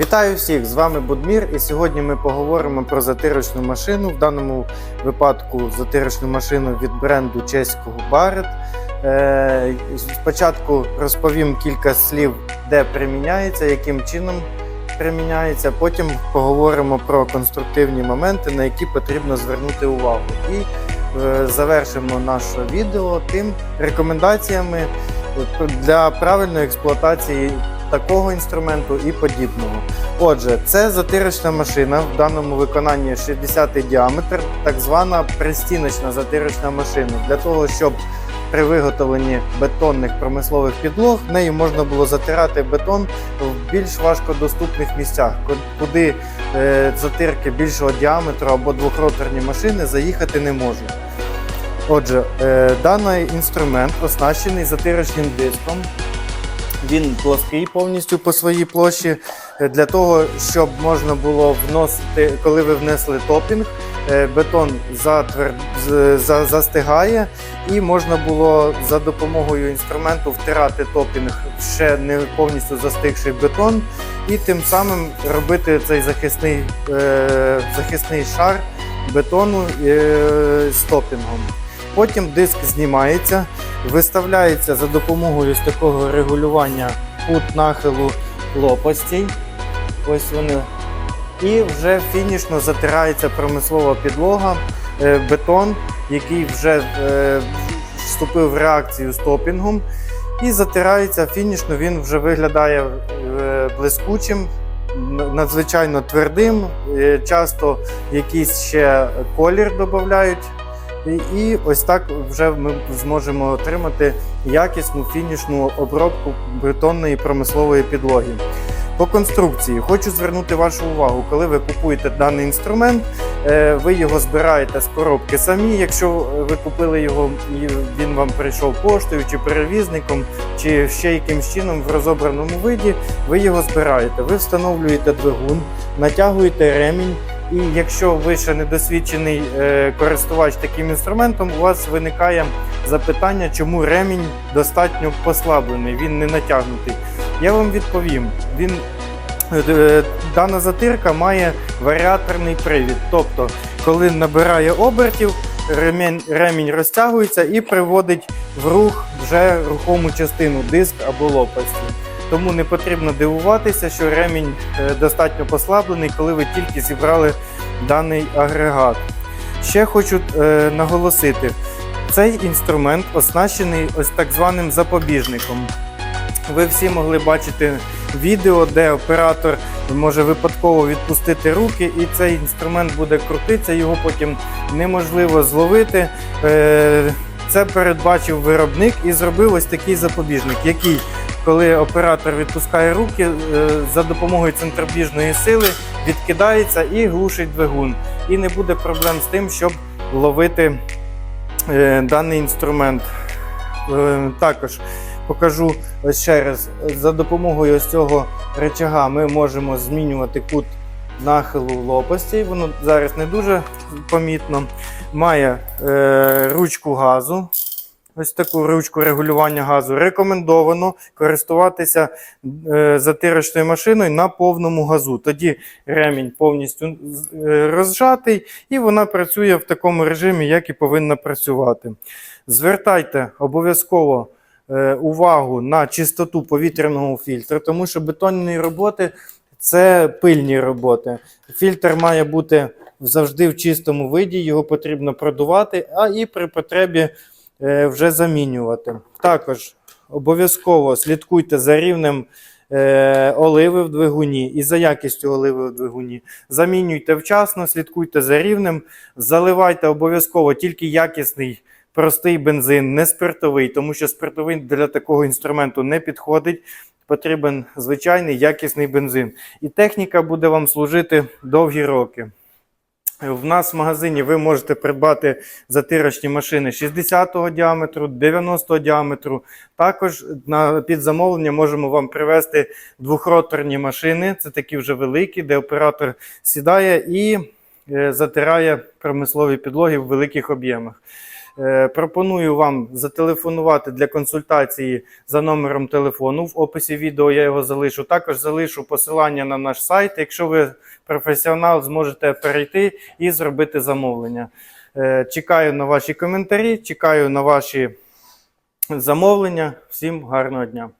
Вітаю всіх! З вами Будмір, і сьогодні ми поговоримо про затирочну машину. В даному випадку затирочну машину від бренду чеського Barrett. Е, Спочатку розповім кілька слів, де приміняється, яким чином приміняється. Потім поговоримо про конструктивні моменти, на які потрібно звернути увагу. І е, завершимо наше відео тим рекомендаціями для правильної експлуатації такого інструменту і подібного. Отже, це затирочна машина в даному виконанні 60 діаметр, так звана пристіночна затирочна машина. Для того, щоб при виготовленні бетонних промислових підлог нею можна було затирати бетон в більш важкодоступних місцях, куди е, затирки більшого діаметру або двохроторні машини заїхати не можуть. Отже, е, даний інструмент оснащений затирочним диском. Він плоский повністю по своїй площі е, для того, щоб можна було вносити, коли ви внесли топінг, е, бетон затвер... застигає, і можна було за допомогою інструменту втирати топінг в ще не повністю застигший бетон, і тим самим робити цей захисний, е, захисний шар бетону з топінгом. Потім диск знімається, виставляється за допомогою з такого регулювання кут нахилу лопастей. Ось вони. І вже фінішно затирається промислова підлога, е, бетон, який вже е, вступив в реакцію з топінгом. І затирається фінішно, він вже виглядає е, блискучим, надзвичайно твердим. Часто якийсь ще колір додають. І, ось так вже ми зможемо отримати якісну фінішну обробку бетонної промислової підлоги. По конструкції хочу звернути вашу увагу, коли ви купуєте даний інструмент, е, ви його збираєте з коробки самі. Якщо ви купили його і він вам прийшов поштою чи перевізником, чи ще якимсь чином в розобраному виді, ви його збираєте. Ви встановлюєте двигун, натягуєте ремінь. І якщо ви ще не досвідчений е, користувач таким інструментом, у вас виникає запитання, чому ремінь достатньо послаблений, він не натягнутий. Я вам відповім. Він е, дана затирка має варіаторний привід. Тобто, коли набирає обертів, ремінь, ремінь розтягується і приводить в рух вже рухому частину, диск або лопасті. Тому не потрібно дивуватися, що ремінь е, достатньо послаблений, коли ви тільки зібрали даний агрегат. Ще хочу е, наголосити, цей інструмент оснащений ось так званим запобіжником. Ви всі могли бачити відео, де оператор може випадково відпустити руки, і цей інструмент буде крутитися, його потім неможливо зловити. Е, Це передбачив виробник і зробив ось такий запобіжник, який, коли оператор відпускає руки, е, за допомогою центробіжної сили відкидається і глушить двигун. І не буде проблем з тим, щоб ловити е, даний інструмент. Е, Також покажу ще раз. За допомогою ось цього речага ми можемо змінювати кут нахилу лопасті. Воно зараз не дуже помітно. Має е, ручку газу. Ось таку ручку регулювання газу. Рекомендовано користуватися е, затирочною машиною на повному газу. Тоді ремінь повністю е, розжатий, і вона працює в такому режимі, як і повинна працювати. Звертайте обов'язково е, увагу на чистоту повітряного фільтра, тому що бетонні роботи це пильні роботи. Фільтр має бути завжди в чистому виді, його потрібно продувати, а і при потребі вже замінювати. Також обов'язково слідкуйте за рівнем е, оливи в двигуні і за якістю оливи в двигуні. Замінюйте вчасно, слідкуйте за рівнем, заливайте обов'язково тільки якісний. Простий бензин, не спиртовий, тому що спиртовий для такого інструменту не підходить. Потрібен звичайний якісний бензин. І техніка буде вам служити довгі роки. В нас в магазині ви можете придбати затирочні машини 60-го діаметру, 90-го діаметру. Також на під замовлення можемо вам привезти двохроторні машини. Це такі вже великі, де оператор сідає і е, затирає промислові підлоги в великих об'ємах. Е, Пропоную вам зателефонувати для консультації за номером телефону. В описі відео я його залишу. Також залишу посилання на наш сайт. Якщо ви професіонал, зможете перейти і зробити замовлення. Е, Чекаю на ваші коментарі, чекаю на ваші замовлення. Всім гарного дня!